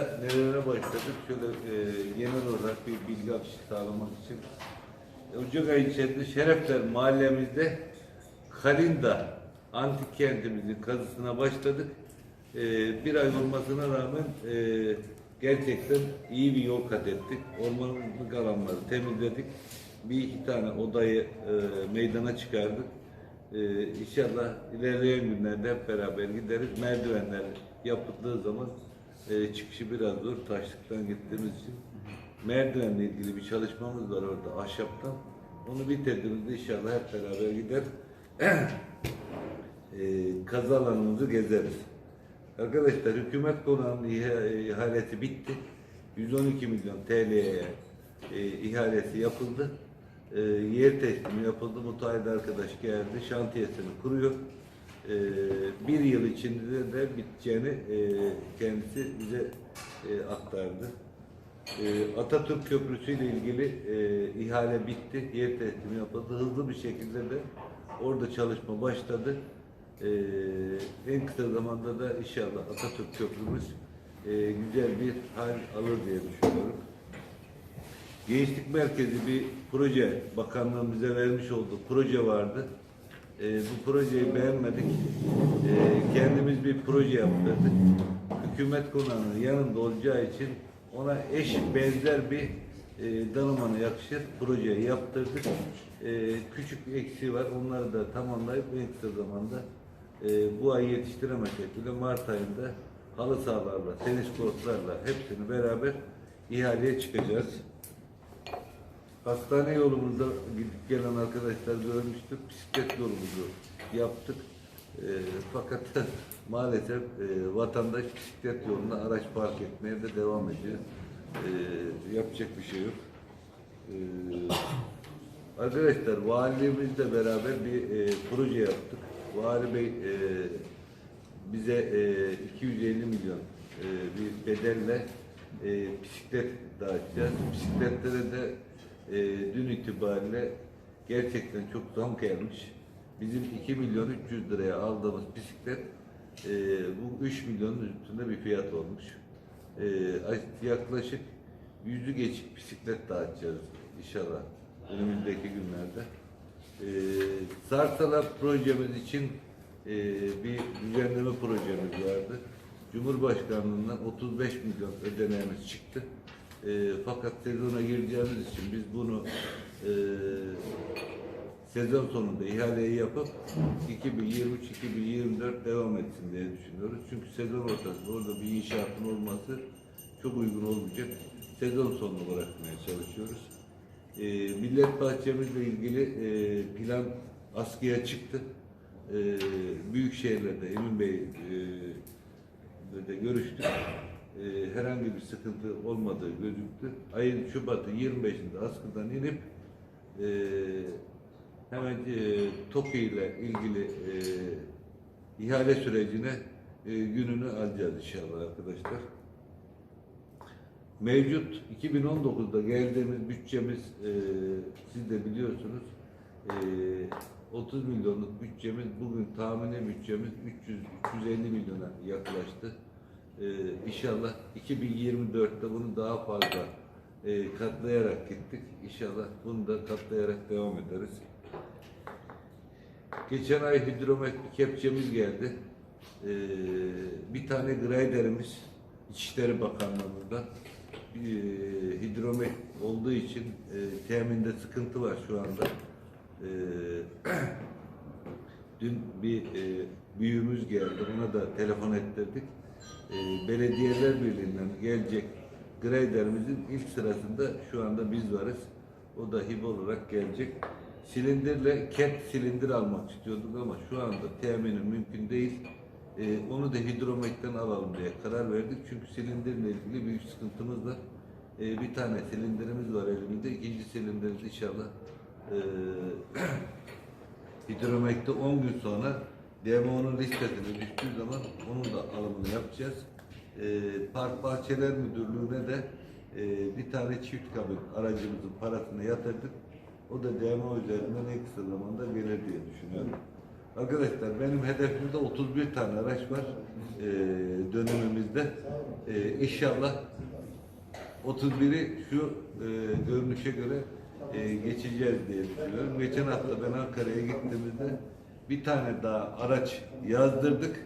ayında nelere başladık? Şöyle e, genel olarak bir bilgi akışı sağlamak için. E, Ocak ayı içerisinde Şerefler mahallemizde Kalinda antik kentimizin kazısına başladık. E, bir ay olmasına rağmen e, gerçekten iyi bir yol kat ettik. Ormanlık alanları temizledik. Bir iki tane odayı e, meydana çıkardık. Ee, inşallah ilerleyen günlerde hep beraber gideriz. Merdivenler yapıldığı zaman e, çıkışı biraz zor taşlıktan gittiğimiz için. Merdivenle ilgili bir çalışmamız var orada ahşaptan. Onu bitirdiğimizde inşallah hep beraber gider. e, kazı alanımızı gezeriz. Arkadaşlar hükümet konağının iha- ihalesi bitti. 112 milyon TL'ye e, ihalesi yapıldı. E, yer teslimi yapıldı. Müteahhit arkadaş geldi. Şantiyesini kuruyor. E, bir yıl içinde de biteceğini e, kendisi bize e, aktardı. E, Atatürk Köprüsü ile ilgili e, ihale bitti. Yer teslimi yapıldı. Hızlı bir şekilde de orada çalışma başladı. E, en kısa zamanda da inşallah Atatürk Köprümüz e, güzel bir hal alır diye düşünüyorum. Gençlik Merkezi bir proje, bakanlığın bize vermiş olduğu proje vardı. Ee, bu projeyi beğenmedik. Ee, kendimiz bir proje yaptırdık. Hükümet konağının yanında olacağı için ona eş benzer bir e, Dalaman'a yakışır projeyi yaptırdık. Ee, küçük eksiği var. Onları da tamamlayıp en kısa zamanda e, bu ay yetiştiremesek bile Mart ayında halı sahalarla, tenis kortlarla hepsini beraber ihaleye çıkacağız. Hastane yolumuzda gidip gelen arkadaşlar görmüştük. Bisiklet yolumuzu yaptık. Ee, fakat maalesef e, vatandaş bisiklet yoluna araç park etmeye de devam ediyor. Ee, yapacak bir şey yok. Ee, arkadaşlar valiliğimizle beraber bir e, proje yaptık. Vali Bey e, bize e, 250 milyon e, bir bedelle e, bisiklet dağıtacağız. Bisikletlere de e, dün itibariyle gerçekten çok zam gelmiş. Bizim 2 milyon 300 liraya aldığımız bisiklet e, bu 3 milyonun üstünde bir fiyat olmuş. E, yaklaşık yüzü geçik bisiklet dağıtacağız inşallah önümüzdeki günlerde. E, Sarsala projemiz için e, bir düzenleme projemiz vardı. Cumhurbaşkanlığından 35 milyon ödeneğimiz çıktı. E, fakat sezona gireceğimiz için biz bunu e, sezon sonunda ihaleyi yapıp 2023-2024 devam etsin diye düşünüyoruz. Çünkü sezon ortasında orada bir inşaatın olması çok uygun olmayacak. Sezon sonunu bırakmaya çalışıyoruz. E, millet bahçemizle ilgili e, plan askıya çıktı. E, büyük şehirlerde Emin Bey e, de görüştük. E, herhangi bir sıkıntı olmadığı gözüktü. Ayın Şubat'ı 25'inde askıdan inip e, hemen e, TOKİ ile ilgili e, ihale sürecine e, gününü alacağız inşallah arkadaşlar. Mevcut 2019'da geldiğimiz bütçemiz e, siz de biliyorsunuz e, 30 milyonluk bütçemiz bugün tahmini bütçemiz 300-350 milyona yaklaştı. E, inşallah 2024'te bunu daha fazla e, katlayarak gittik. İnşallah bunu da katlayarak devam ederiz. Geçen ay hidromet bir kepçemiz geldi. Ee, bir tane graderimiz İçişleri Bakanlığı'nda e, hidromet olduğu için e, teminde sıkıntı var şu anda. E, dün bir e, büyüğümüz geldi. Ona da telefon ettirdik. E, Belediyeler Birliği'nden gelecek graderimizin ilk sırasında şu anda biz varız. O da hibe olarak gelecek. Silindirle ket silindir almak istiyorduk ama şu anda temini mümkün değil. Ee, onu da hidromekten alalım diye karar verdik. Çünkü silindirle ilgili büyük sıkıntımız var. Ee, bir tane silindirimiz var elimizde. İkinci silindirimiz inşallah ee, hidromekte 10 gün sonra DMO'nun listesine düştüğü zaman onun da alımını yapacağız. Ee, Park Bahçeler Müdürlüğü'ne de e, bir tane çift kabin aracımızın parasını yatırdık. O da DMO üzerinden en kısa zamanda gelir diye düşünüyorum. Arkadaşlar benim hedefimde 31 tane araç var e, dönemimizde. E, inşallah 31'i şu e, görünüşe göre e, geçeceğiz diye düşünüyorum. Geçen hafta ben Ankara'ya gittiğimizde bir tane daha araç yazdırdık.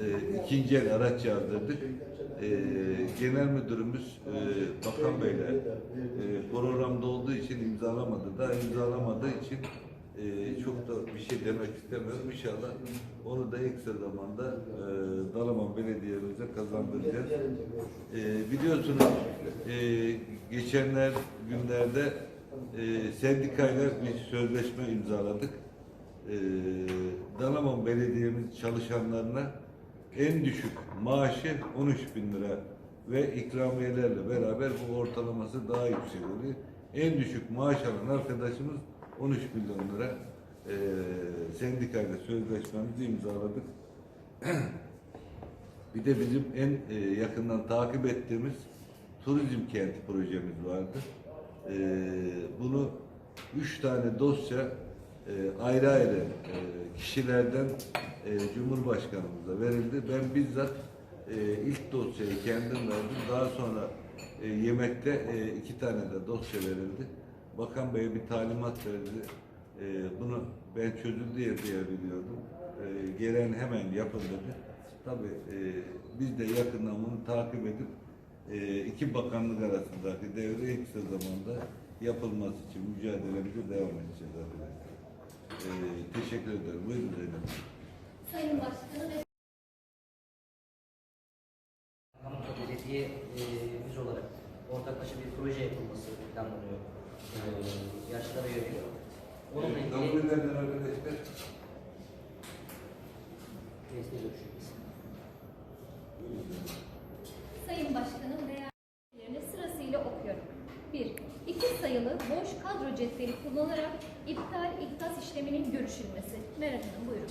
E, ikinci el araç yazdırdık. E, genel müdürümüz e, Bakan Bey'le e, programda olduğu için imzalamadı. Daha imzalamadığı için e, çok da bir şey demek istemiyorum. İnşallah onu da en kısa zamanda e, Dalaman Belediye'mize kazandıracağız. E, biliyorsunuz e, geçenler günlerde e, sendikayla bir sözleşme imzaladık. E, Dalaman Belediye'miz çalışanlarına en düşük maaşı 13 bin lira ve ikramiyelerle beraber bu ortalaması daha yüksek oluyor. En düşük maaş alan arkadaşımız 13 milyon lira e, sendikayla sözleşmemizi imzaladık. Bir de bizim en e, yakından takip ettiğimiz turizm kenti projemiz vardı. E, bunu üç tane dosya e, ayrı ayrı e, kişilerden e, Cumhurbaşkanımıza verildi. Ben bizzat e, ilk dosyayı kendim verdim. Daha sonra e, yemekte e, iki tane de dosya verildi. Bakan Bey bir talimat verdi. E, bunu ben çözüldü diye biliyordum. E, gelen hemen yapın dedi. Tabii e, biz de yakından bunu takip edip e, iki bakanlık arasındaki devre en kısa zamanda yapılması için mücadelemize devam edeceğiz arkadaşlar. Teşekkür ederim. Buyurun Zeynep. Sayın Başkanım ve Anadolu Belediye e, biz olarak ortaklaşa bir proje yapılması planlanıyor. E, yaşlara yönelik. Onunla Evet, ilgili kabul eden arkadaşlar. resmi görüşeceğiz. Sayın Başkanım değerlerini sırasıyla okuyorum. 1. İki sayılı boş kadro cetveli kullanarak iptal iktas işleminin görüşülmesi. Meral Hanım buyurun.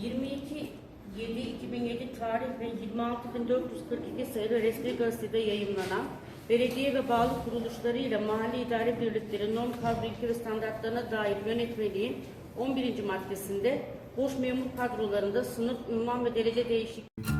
22 7 2007 tarih ve 26442 sayılı resmi gazetede yayımlanan belediye ve bağlı kuruluşlarıyla mahalli idare birlikleri norm kadro ve standartlarına dair yönetmeliğin 11. maddesinde boş memur kadrolarında sınıf, ünvan ve derece değişikliği